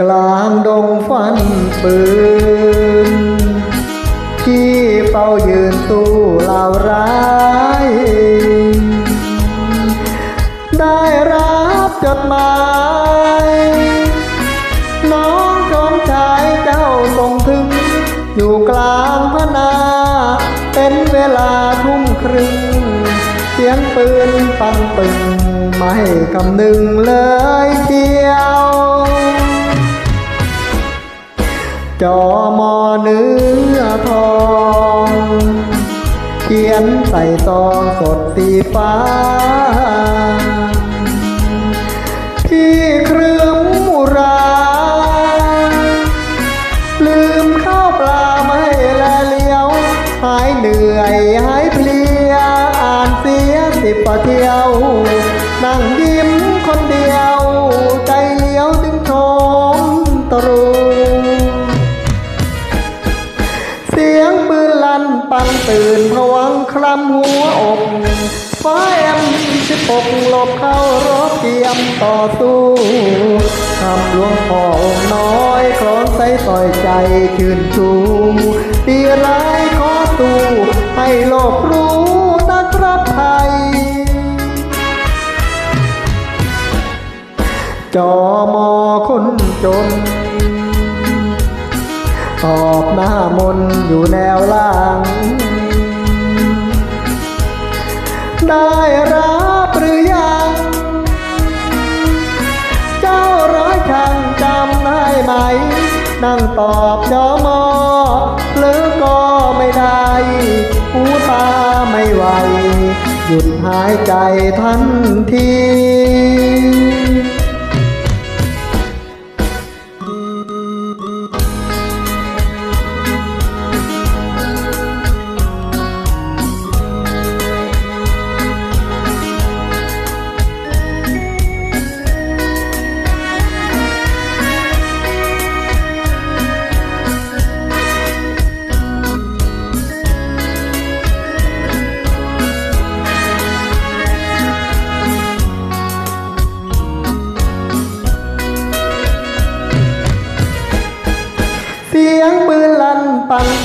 กลางดงฟันปืนที่เฝ้ายืนสู้เหล่าร้าย ได้รับจดหมาย น้องชมชายเจ้าส่งถึง อยู่กลางพนา เป็นเวลาทุ่มครึ่ง เสียงปืนปังปึง ไม่คำนึงเลยเชียว จอมอเนื้อทอง เขียนใส่ซองสดสีฟ้า ที่เครื่องมุรา ลืมข้าวปลาไม่แลเลี้ยว หายเหนื่อย หายเพลีย อ่านเสียสิบกว่าเที่ยว นั่งยิ้มคนเดียวใจ คลำหัวอกฟ้าแอมสิบกหลบเข้ารบเกียมต่อสู้คำหลวงพ่อองค์น้อยคล้องใสต่อยใจชื่นชูตีร้ายขอตู้ให้โลกรู้นักรับไทยจอมอคนจนตอบหน้ามนอยู่แนวล่าง ได้รับหรือยัง เจ้าร้อยช่างจำได้ไหม นั่งตอบจอมอหรือก็ไม่ได้หูตาไม่ไหว หยุดหายใจทันที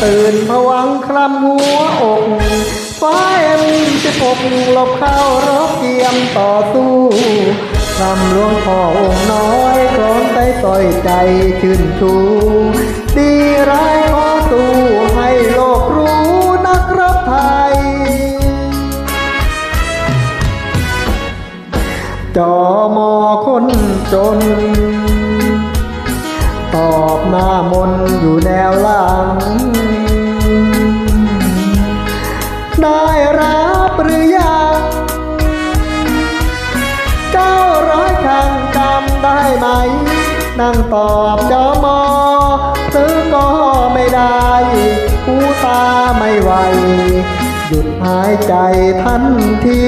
ตื่นผวังคลำหัวอกฟ้าเอ็มสิบหกหลบเข้ารบเกียมต่อสู้คำหลวงพ่อองค์น้อยคล้องใจต่อยใจชื่นชู ดีร้ายขอสู้ให้โลกรู้นักรบไทย จอมอคนจน ตอบหน้ามนอยู่แนวหลัง ได้รับหรือยังเก้าร้อยช่างจำได้ไหม นั่งตอบจอมอซื้อก็ไม่ได้หูตาไม่ไหว หยุดหายใจทันที